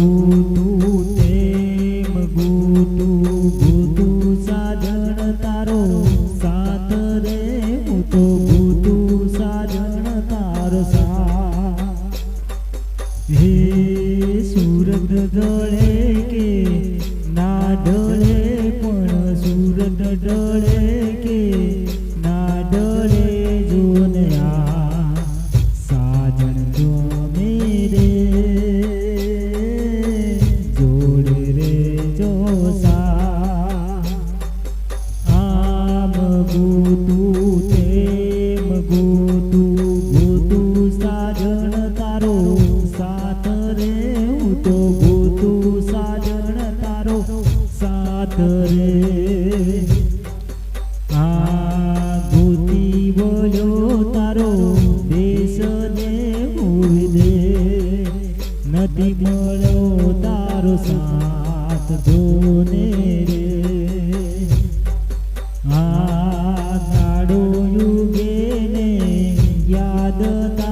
ગોતું તેમ ગોતું ગોતું સાજણ તારો સાથ રે હું તો ગોતું સાજણ તારો સા હે સુરત ડોળે કે ના ડોળે પણ સુરત ડોળે સાથ રે હું તો ભૂતું સાજણ તારો સાથ રે આ ભૂતી બોલ્યો તારો દેશ ને દે નથી મળ્યો તારો સાથ જોને રે આ નાડો યુગે યાદ